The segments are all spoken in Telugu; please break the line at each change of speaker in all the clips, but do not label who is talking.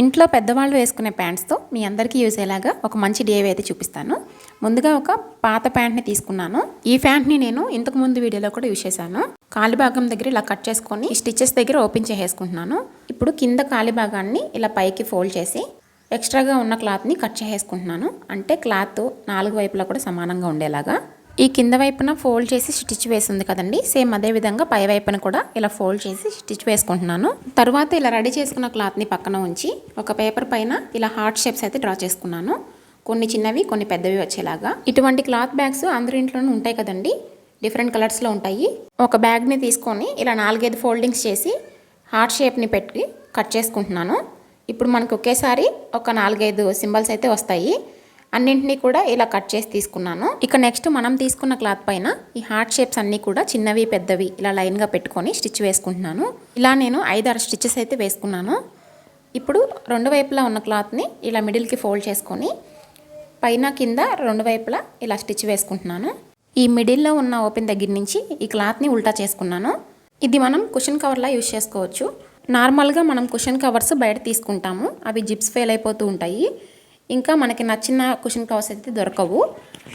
ఇంట్లో పెద్దవాళ్ళు వేసుకునే ప్యాంట్స్తో మీ అందరికీ యూజ్ అయ్యేలాగా ఒక మంచి డేవి అయితే చూపిస్తాను. ముందుగా ఒక పాత ప్యాంట్ని తీసుకున్నాను. ఈ ప్యాంట్ని నేను ఇంతకు ముందు వీడియోలో కూడా యూజ్ చేశాను. కాలి భాగం దగ్గర ఇలా కట్ చేసుకొని స్టిచెస్ దగ్గర ఓపెన్ చేసేసుకుంటున్నాను. ఇప్పుడు కింద కాలి భాగాన్ని ఇలా పైకి ఫోల్డ్ చేసి ఎక్స్ట్రాగా ఉన్న క్లాత్ని కట్ చేసేసుకుంటున్నాను. అంటే క్లాత్ నాలుగు వైపులా కూడా సమానంగా ఉండేలాగా. ఈ కింద వైపున ఫోల్డ్ చేసి స్టిచ్ వేసింది కదండి. సేమ్ అదే విధంగా పై వైపున కూడా ఇలా ఫోల్డ్ చేసి స్టిచ్ వేసుకుంటున్నాను. తర్వాత ఇలా రెడీ చేసుకున్న క్లాత్ని పక్కన ఉంచి ఒక పేపర్ పైన ఇలా హార్ట్ షేప్స్ అయితే డ్రా చేసుకున్నాను. కొన్ని చిన్నవి కొన్ని పెద్దవి వచ్చేలాగా. ఇటువంటి క్లాత్ బ్యాగ్స్ అందరి ఇంట్లోనూ ఉంటాయి కదండి. డిఫరెంట్ కలర్స్లో ఉంటాయి. ఒక బ్యాగ్ని తీసుకొని ఇలా నాలుగైదు ఫోల్డింగ్స్ చేసి హార్ట్ షేప్ని పెట్టి కట్ చేసుకుంటున్నాను. ఇప్పుడు మనకు ఒకేసారి ఒక నాలుగైదు సింబల్స్ అయితే వస్తాయి. అన్నింటినీ కూడా ఇలా కట్ చేసి తీసుకున్నాను. ఇక నెక్స్ట్ మనం తీసుకున్న క్లాత్ పైన ఈ హార్ట్ షేప్స్ అన్నీ కూడా చిన్నవి పెద్దవి ఇలా లైన్గా పెట్టుకొని స్టిచ్ వేసుకుంటున్నాను. ఇలా నేను ఐదు ఆరు స్టిచ్చెస్ అయితే వేసుకున్నాను. ఇప్పుడు రెండు వైపులా ఉన్న క్లాత్ని ఇలా మిడిల్కి ఫోల్డ్ చేసుకొని పైన కింద రెండు వైపులా ఇలా స్టిచ్ వేసుకుంటున్నాను. ఈ మిడిల్లో ఉన్న ఓపెన్ దగ్గర నుంచి ఈ క్లాత్ని ఉల్టా చేసుకున్నాను. ఇది మనం కుషన్ కవర్లా యూజ్ చేసుకోవచ్చు. నార్మల్గా మనం కుషన్ కవర్స్ బయట తీసుకుంటాము. అవి జిప్స్ ఫెయిల్ అయిపోతూ ఉంటాయి. ఇంకా మనకి నచ్చిన కుషన్ కవర్స్ అయితే దొరకవు.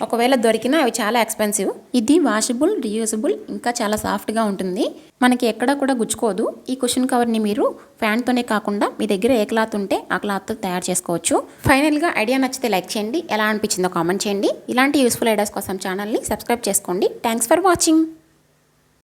ఒకవేళ దొరికినా అవి చాలా ఎక్స్పెన్సివ్ ఇది వాషబుల్ రియూజబుల్ ఇంకా చాలా సాఫ్ట్గా ఉంటుంది. మనకి ఎక్కడా కూడా గుచ్చుకోదు. ఈ కుషన్ కవర్ని మీరు ఫ్యాన్తోనే కాకుండా మీ దగ్గర ఏ క్లాత్ ఉంటే ఆ క్లాత్తో తయారు చేసుకోవచ్చు. ఫైనల్గా ఐడియా నచ్చితే లైక్ చేయండి. ఎలా అనిపించిందో కామెంట్ చేయండి. ఇలాంటి యూస్ఫుల్ ఐడియాస్ కోసం ఛానల్ని సబ్స్క్రైబ్ చేసుకోండి. Thanks for watching